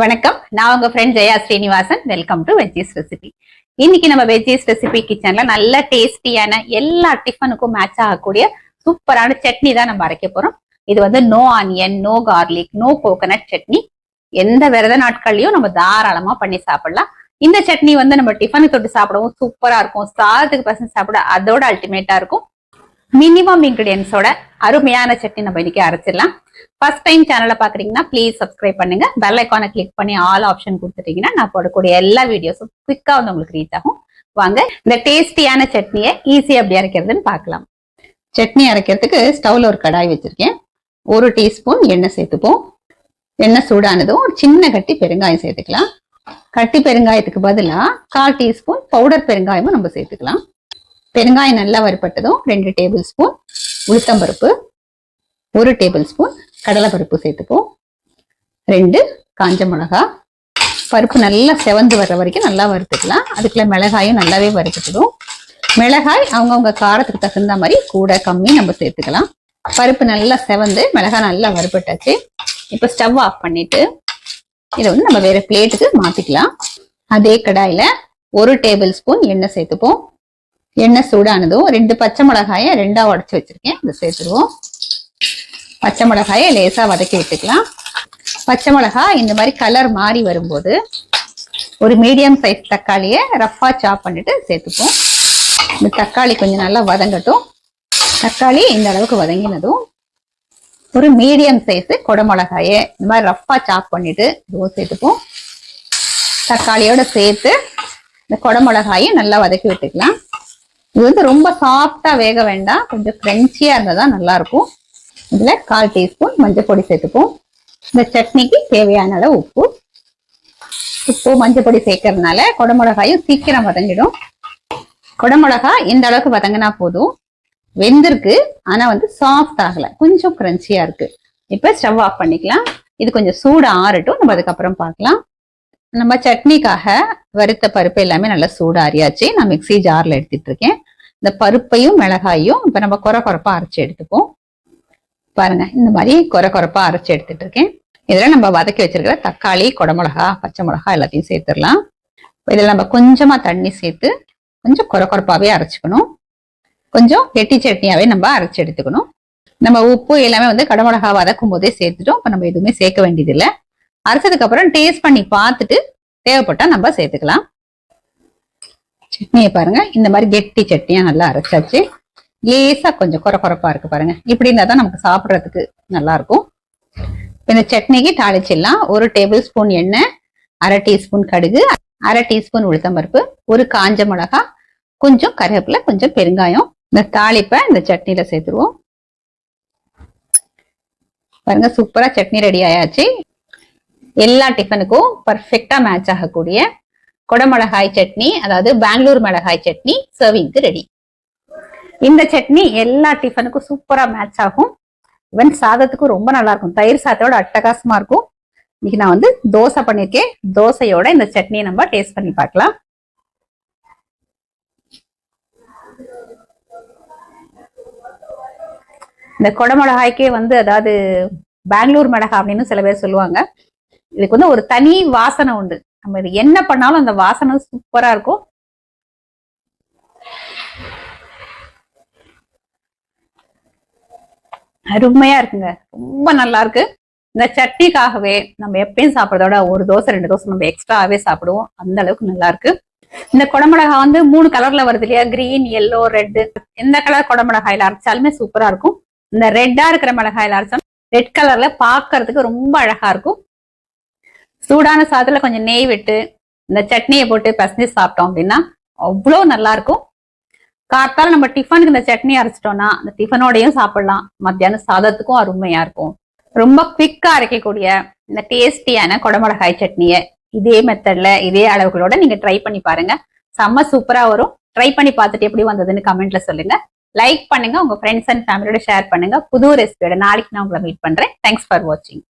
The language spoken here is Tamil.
வணக்கம். நான் உங்க friend Jaya Srinivasan. Welcome to veggies recipe இன்னைக்கு நம்ம வெஜ்ஜீஸ் ரெசிபி கிச்சன்ல நல்ல டேஸ்டியான எல்லா டிஃபனுக்கும் மேட்ச் ஆகக்கூடிய சூப்பரான சட்னி தான் நம்ம அரைக்க போறோம். இது வந்து no onion no garlic no coconut chutney. எந்த விரத நாட்கள்லயும் நம்ம தாராளமா பண்ணி சாப்பிடலாம். இந்த சட்னி வந்து நம்ம டிஃபனுக்கு தொட்டு சாப்பிடவும் சூப்பரா இருக்கும். சாதத்துக்கு பசங்க சாப்பிட அதோட அல்டிமேட்டா இருக்கும். மினிமம் இன்கிரியன்ஸோட அருமையான சட்னி நம்ம இன்னைக்கு அரைச்சிடலாம். ஃபர்ஸ்ட் டைம் சேனலை பாக்குறீங்கன்னா ப்ளீஸ் சப்ஸ்கிரைப் பண்ணுங்க. பெல் ஐக்கானை கிளிக் பண்ணி ஆல் ஆப்ஷன் கொடுத்துட்டீங்கன்னா நான் போடக்கூடிய எல்லா வீடியோஸும் குவிக்கா வந்து உங்களுக்கு ரீச் ஆகும். வாங்க இந்த டேஸ்டியான சட்னியை ஈஸியா எப்படி அரைக்கிறதுன்னு பார்க்கலாம். சட்னி அரைக்கிறதுக்கு ஸ்டவ்ல ஒரு கடாய் வச்சிருக்கேன். ஒரு டீஸ்பூன் எண்ணெய் சேர்த்துப்போம். எண்ணெய் சூடானதும் ஒரு சின்ன கட்டி பெருங்காயம் சேர்த்துக்கலாம். கட்டி பெருங்காயத்துக்கு பதிலாக கால் டீஸ்பூன் பவுடர் பெருங்காயமும் நம்ம சேர்த்துக்கலாம். பெருங்காயம் நல்லா வறுப்பட்டதும் ரெண்டு டேபிள் ஸ்பூன் உளுத்தம்பருப்பு ஒரு டேபிள் ஸ்பூன் கடலைப்பருப்பு சேர்த்துப்போம். ரெண்டு காஞ்ச மிளகா. பருப்பு நல்லா செவந்து வர்ற வரைக்கும் நல்லா வறுத்துக்கலாம். அதுக்குள்ள மிளகாயும் நல்லாவே வறுத்துக்கிடும் மிளகாய் அவங்கவுங்க காரத்துக்கு தகுந்த மாதிரி கூட கம்மி நம்ம சேர்த்துக்கலாம். பருப்பு நல்லா செவந்து மிளகாய் நல்லா வறுப்பட்டாச்சு இப்போ ஸ்டவ் ஆஃப் பண்ணிட்டு இதை வந்து நம்ம வேற பிளேட்டுக்கு மாத்திக்கலாம். அதே கடாயில ஒரு டேபிள் ஸ்பூன் எண்ணெய் சேர்த்துப்போம். எண்ணெய் சூடானதும் ரெண்டு பச்சை மிளகாயை ரெண்டா உடச்சி வச்சிருக்கேன். இதை சேர்த்துருவோம். பச்சை மிளகாயை லேசா வதக்கி விட்டுக்கலாம். பச்சை மிளகாய் இந்த மாதிரி கலர் மாறி வரும்போது ஒரு மீடியம் சைஸ் தக்காளியை ரஃபா சாப் பண்ணிட்டு சேர்த்துப்போம். இந்த தக்காளி கொஞ்சம் நல்லா வதங்கட்டும். தக்காளி இந்த அளவுக்கு வதங்கினதும் ஒரு மீடியம் சைஸ் குடமிளகாயை இந்த மாதிரி ரஃபா சாப் பண்ணிட்டு இதுவும் சேர்த்துப்போம். தக்காளியோட சேர்த்து இந்த குடமிளகாயும் நல்லா வதக்கி விட்டுக்கலாம். இது வந்து ரொம்ப சாஃப்டா வேக வேண்டாம். கொஞ்சம் கிரன்ச்சியா இருந்தால் தான் நல்லா இருக்கும் இதுல கால் டீஸ்பூன் மஞ்சள் பொடி சேர்த்துப்போம். இந்த சட்னிக்கு தேவையான அளவு உப்பு. உப்பு மஞ்சள் பொடி சேர்க்கறதுனால குடமிளகாயும் சீக்கிரம் வதங்கிடும். குடமிளகா இந்த அளவுக்கு வதங்கினா போதும். வெந்திருக்கு ஆனா வந்து சாஃப்ட் ஆகல. கொஞ்சம் கிரன்ச்சியா இருக்கு. இப்ப ஸ்டவ் ஆஃப் பண்ணிக்கலாம். இது கொஞ்சம் சூடு ஆறட்டும். நம்ம அதுக்கப்புறம் பார்க்கலாம். நம்ம சட்னிக்காக வறுத்த பருப்பு எல்லாமே நல்லா சூடாரியாச்சு நான் மிக்ஸி ஜாரில் எடுத்துட்டு இருக்கேன் இந்த பருப்பையும் மிளகாயும் இப்போ நம்ம குறை குறைப்பா அரைச்சி எடுத்துப்போம் பாருங்க இந்த மாதிரி குறை குறைப்பா அரைச்சி எடுத்துட்டு இருக்கேன் இதில் நம்ம வதக்கி வச்சிருக்கிற தக்காளி குடமிளகா பச்சை மிளகா எல்லாத்தையும் சேர்த்துடலாம். இதில் நம்ம கொஞ்சமாக தண்ணி சேர்த்து கொஞ்சம் குறை குறைப்பாவே அரைச்சிக்கணும். கொஞ்சம் கெட்டி சட்னியாகவே நம்ம அரைச்சி எடுத்துக்கணும். நம்ம உப்பு எல்லாமே வந்து கடமிளகா வதக்கும் போதே சேர்த்துட்டோம். இப்போ நம்ம எதுவுமே சேர்க்க வேண்டியதில்லை. அரைச்சதுக்கு அப்புறம் டேஸ்ட் பண்ணி பார்த்துட்டு தேவைப்பட்டா நம்ம சேர்த்துக்கலாம். சட்னியை பாருங்க. இந்த மாதிரி கெட்டி சட்னியா நல்லா அரைச்சாச்சு. லேசா கொஞ்சம் குறை குறைப்பா இருக்கு பாருங்க. இப்படி இருந்தா தான் நமக்கு சாப்பிட்றதுக்கு நல்லா இருக்கும் இந்த சட்னிக்கு தாளிச்சிடலாம். ஒரு டேபிள் ஸ்பூன் எண்ணெய் அரை டீஸ்பூன் கடுகு அரை டீஸ்பூன் உளுத்தம்பருப்பு ஒரு காஞ்ச மிளகா கொஞ்சம் கருவேப்பிலை கொஞ்சம் பெருங்காயம். இந்த தாளிப்பை இந்த சட்னியில சேர்த்துருவோம். பாருங்க சூப்பரா சட்னி ரெடி ஆயாச்சு. எல்லா டிஃபனுக்கும் பர்ஃபெக்டா மேட்ச் ஆகக்கூடிய குடமிளகாய் சட்னி அதாவது பெங்களூர் மிளகாய் சட்னி சர்விங்க்கு ரெடி இந்த சட்னி எல்லா டிஃபனுக்கும் சூப்பரா மேட்ச் ஆகும். ஈவன் சாதத்துக்கும் ரொம்ப நல்லா இருக்கும். தயிர் சாதத்தோட அட்டகாசமா இருக்கும். இன்னைக்கு நான் வந்து தோசை பண்ணிருக்கேன். தோசையோட இந்த சட்னியை நம்ம டேஸ்ட் பண்ணி பார்க்கலாம். இந்த குடமிளகாய்க்கே வந்து அதாவது பெங்களூர் மிளகா அப்படின்னு சில பேர் சொல்லுவாங்க. இதுக்கு வந்து ஒரு தனி வாசனை உண்டு. நம்ம இது என்ன பண்ணாலும் அந்த வாசனை சூப்பரா இருக்கும். அருமையா இருக்குங்க. ரொம்ப நல்லா இருக்கு. இந்த சட்னிக்காகவே நம்ம எப்பயும் சாப்பிட்றதோட ஒரு தோசை ரெண்டு தோசை நம்ம எக்ஸ்ட்ராவே சாப்பிடுவோம். அந்த அளவுக்கு நல்லா இருக்கு. இந்த குடமிளகா வந்து மூணு கலர்ல வருது இல்லையா? கிரீன் எல்லோ ரெட்டு எந்த கலர் குடமிளகாயில அரைச்சாலுமே சூப்பரா இருக்கும். இந்த ரெட்டா இருக்கிற மிளகாயில அரைச்சாலும் ரெட் கலர்ல பாக்குறதுக்கு ரொம்ப அழகா இருக்கும். சூடான சாதத்துல கொஞ்சம் நெய் விட்டு இந்த சட்னியை போட்டு பசஞ்சு சாப்பிட்டோம் அப்படின்னா அவ்வளோ நல்லா இருக்கும். காத்தால நம்ம டிஃபனுக்கு இந்த சட்னி அரைச்சிட்டோம்னா அந்த டிஃபனோடையும் சாப்பிடலாம். மத்தியானம் சாதத்துக்கும் அருமையா இருக்கும். ரொம்ப குவிக்கா அரைக்கக்கூடிய இந்த டேஸ்டியான குடமிளகாய் சட்னியை இதே மெத்தட்ல இதே அளவுகளோட நீங்க ட்ரை பண்ணி பாருங்க. செம்ம சூப்பரா வரும். ட்ரை பண்ணி பார்த்துட்டு எப்படி வந்ததுன்னு கமெண்ட்ல சொல்லுங்க. லைக் பண்ணுங்க. உங்க ஃப்ரெண்ட்ஸ் அண்ட் ஃபேமிலியோட ஷேர் பண்ணுங்க. புது ரெசிபியோட நாளைக்கு நான் உங்களை மீட் பண்றேன். தேங்க்ஸ் ஃபார் வாட்சிங்